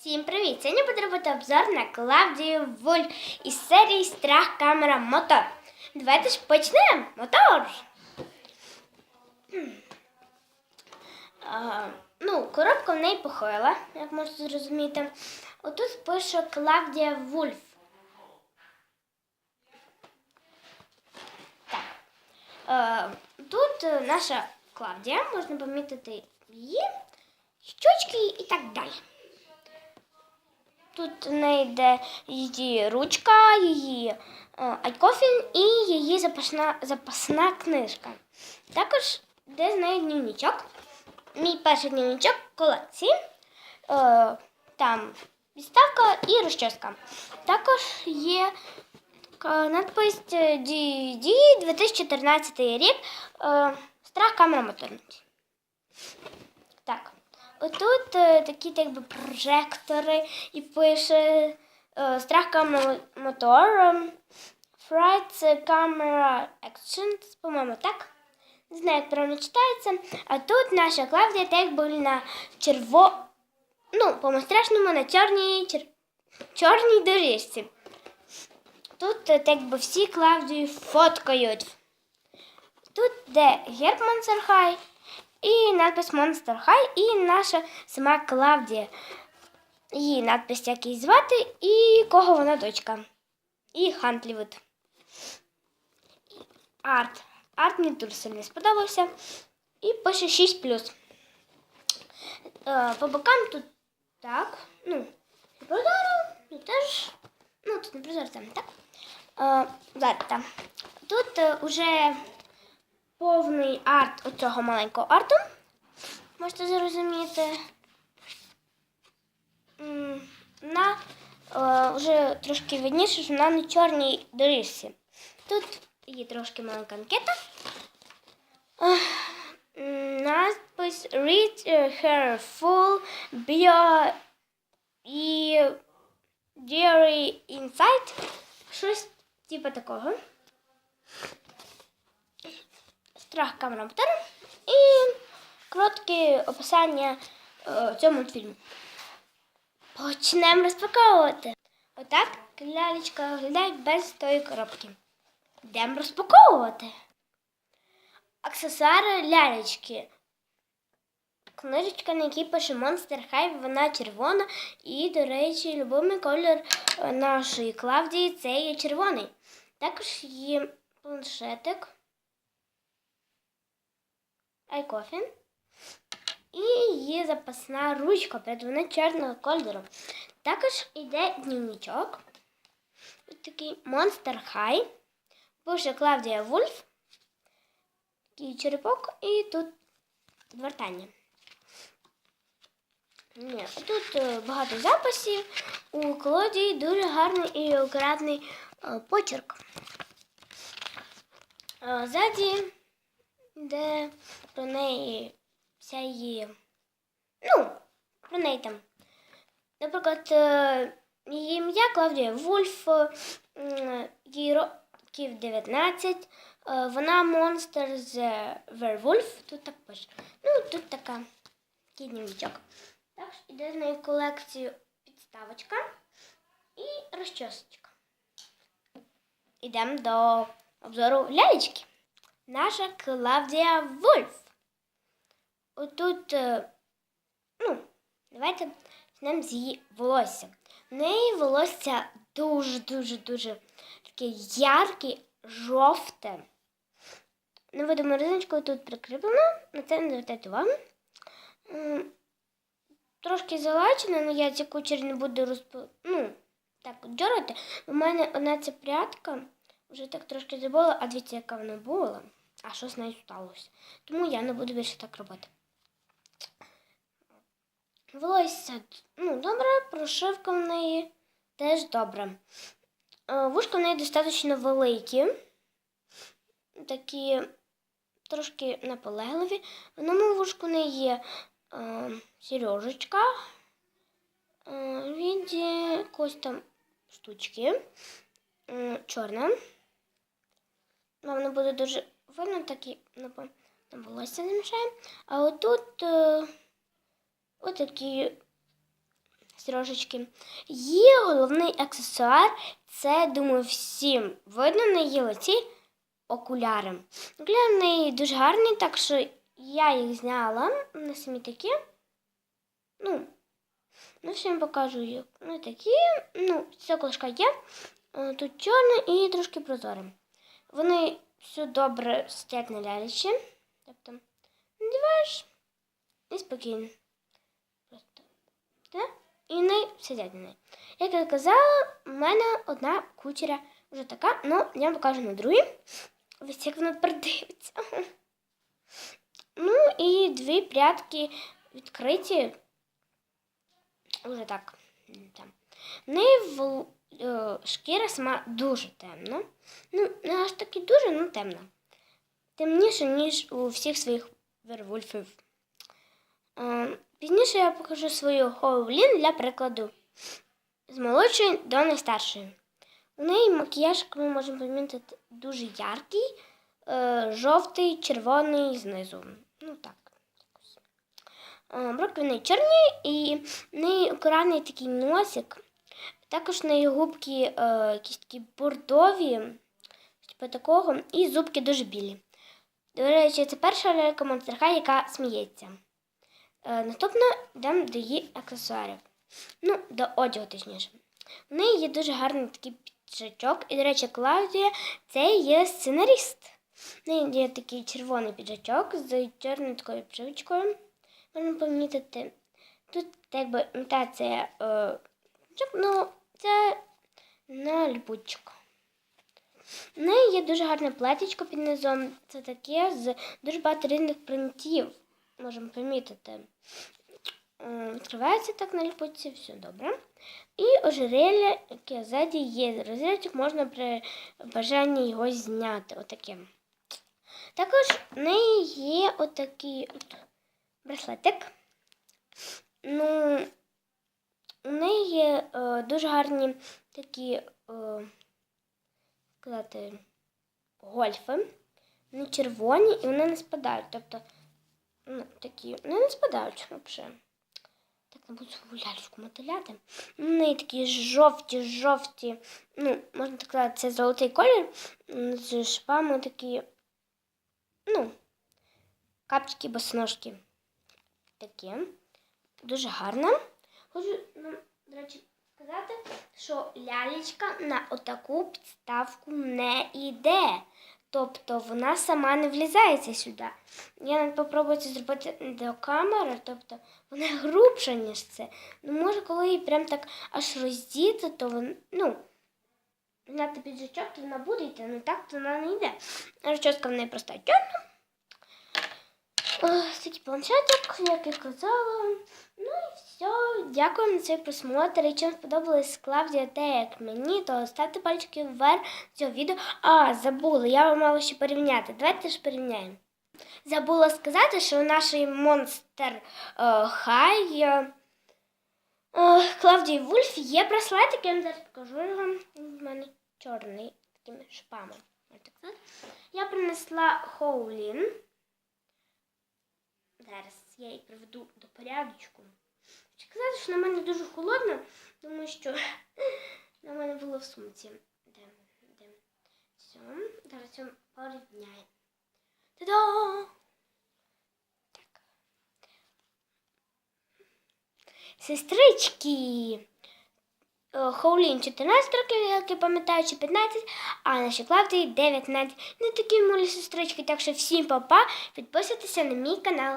Всім привіт! Сьогодні буде робити обзор на Клавдію Вульф із серії Страх камера мотор. Давайте ж почнемо. Мотор! Ну, коробка в неї похила, як можете зрозуміти. Отут пише Клавдія Вульф. Так. Тут наша Клавдія, можна помітити її, щочки і так далі. Тут в неї йде її ручка, її е, айкофін і її запасна, запасна книжка. Також йде з неї дневничок. Мій перший дневничок колекції. Е, там відставка і розчоска. Також є така надпис DD 2014 рік. Е, страх камера моторниці. Так. Отут е, такі так прожектори і пише е, страх камера мотор. ем, Fright camera action, по-моєму, так? Не знаю, як правильно читається. А тут наша Клавдія так були на черво... Ну, по-страшному на чорній чер... чорній доріжці. Тут е, так би всі Клавдію фоткають. Тут де герб Монсерхай і надпис Monster High, і наша сама Клавдія. Її надпис, як її звати, і кого вона дочка. І Хантлівуд. Арт. Арт мені дуже сильно сподобався. І пише 6 Е, По бокам тут так. Ну, прозоро, тут теж. Ну, тут не прозоро там, так? Е, зараз там. Тут е, уже повний арт оцього маленького арту. Можете зрозуміти. На е, вже трошки видніше, що вона на чорній доріжці. Тут є трошки маленька анкета. Надпис Read her full bio і Diary Insight. Щось типу такого страх камера мотора і коротке описання е, цього мультфільму. Почнемо розпаковувати. Отак лялечка виглядає без тої коробки. Йдемо розпаковувати. Аксесуари лялечки. Книжечка, на якій пише Monster High, вона червона. І, до речі, любимий колір е, нашої Клавдії це є червоний. Також є планшетик айкофін. І є запасна ручка, правда, вона чорного кольору. Також йде дневничок. Ось такий Monster High. Пише Клавдія Вульф. Такий черепок і тут звертання. Ні, тут е, багато записів. У колоді дуже гарний і акуратний е, почерк. Е, Ззаді де про неї вся її. Ну, про неї там. Наприклад, е, її ім'я Клавдія Вульф, їй років 19. е, Вона монстр з Вервульф. Тут так пише. Ну, тут така такий дневничок. Також іде з неї колекцію підставочка і розчосочка. Ідемо до обзору лялечки наша Клавдія Вульф. Отут, е, ну, давайте почнемо з її волосся. В неї волосся дуже-дуже-дуже таке ярке, жовте. Невидимою резиночкою тут прикріплено, на це не звертайте увагу. Трошки залачено, але я ці кучері не буду розп... ну, так дьорати. У мене одна ця прядка вже так трошки забула, а дивіться, яка вона була а що з нею сталося. Тому я не буду більше так робити. Волосся ну, добре, прошивка в неї теж добре. Е, Вушка в неї достатньо великі, такі трошки наполегливі. В одному вушку в неї є е, сережечка е, в віді якоїсь там штучки, е, чорна. Вона буде дуже видно такі на волосся замішаємо. А отут е, отакі трошечки. Її головний аксесуар це, думаю, всім видно на її лиці окуляри. Окуляри в неї дуже гарні, так що я їх зняла. Вони самі такі. Ну, ну всім покажу їх. Вони такі. Ну, стеклышка є. Е, Тут чорне і трошки прозоре. Вони все добре стоять на лялечі. Тобто, надіваєш і спокійно. Просто. Так? І не сидять на неї. Як я казала, у мене одна кучера вже така, ну я вам покажу на другій. Ось як вона продивиться. Ну і дві прядки відкриті. Уже так. Там. В неї в, шкіра сама дуже темна. Ну, не аж таки дуже, ну темна. Темніше, ніж у всіх своїх вервольфів. Е, Пізніше я покажу свою Хоулін для прикладу. З молодшої до найстаршої. У неї макіяж, як ми можемо помітити, дуже яркий, е, жовтий, червоний знизу. Ну так. Е, Броки в чорні і в неї акуратний такий носик. Також в неї губки е, якісь такі бордові, типу такого, і зубки дуже білі. До речі, це перша лялька High, яка сміється. Е, наступно йдемо до її аксесуарів. Ну, до одягу, точніше. У неї є дуже гарний такий піджачок. І, до речі, Клаудія це є сценарист. У неї є такий червоний піджачок з чорною такою пшивочкою. Можна помітити. Тут якби імітація е, ну, це на ліпучку. У неї є дуже гарне платічко під низом. Це таке з дуже багато різних принтів. Можемо помітити. Відкривається так на ліпучці, все добре. І ожерелля, яке ззаді є розрядчик, можна при бажанні його зняти. Отаке. Також в неї є отакий от браслетик. Ну, у неї є е, дуже гарні такі, е, сказати, гольфи. Вони червоні і вони не спадають. Тобто, ну, такі, вони не спадають взагалі. Так не свою ляльку мотиляти. У неї такі жовті, жовті, ну, можна так сказати, це золотий колір з швами такі, ну, капчики босоножки. Такі. Дуже гарно. Хочу, ну, до речі, сказати, що лялечка на отаку підставку не йде. Тобто вона сама не влізається сюди. Я навіть попробую це зробити до камери, тобто вона грубша, ніж це. Ну, може, коли її прям так аж роздіти, то вона, ну, зняти піджачок, то вона буде йти, ну так то вона не йде. Розчоска в неї просто чорна. Такий планшетик, як я казала. Ну і все. Дякую за цей просмотр. Якщо вам сподобалось Клавдія те, як мені, то ставте пальчики вверх цього відео. А, забула, я вам мала ще порівняти. Давайте ж порівняємо. Забула сказати, що у нашої Monster е, High е, е, Клавдії Вульф є браслетик, я зараз покажу його. В мене чорний, такими сказати. Я принесла Хоулін. Зараз я її приведу до порядочку. Хочу казати, що на мене дуже холодно, тому що на мене було в сумці. Де? Де? Все. Зараз я порівняю. Та-да! Так. Сестрички! Е, Хоулін 14 років, як я пам'ятаю, чи 15, а наші Клавдії 19. Не такі милі сестрички, так що всім па-па, підписуйтеся на мій канал.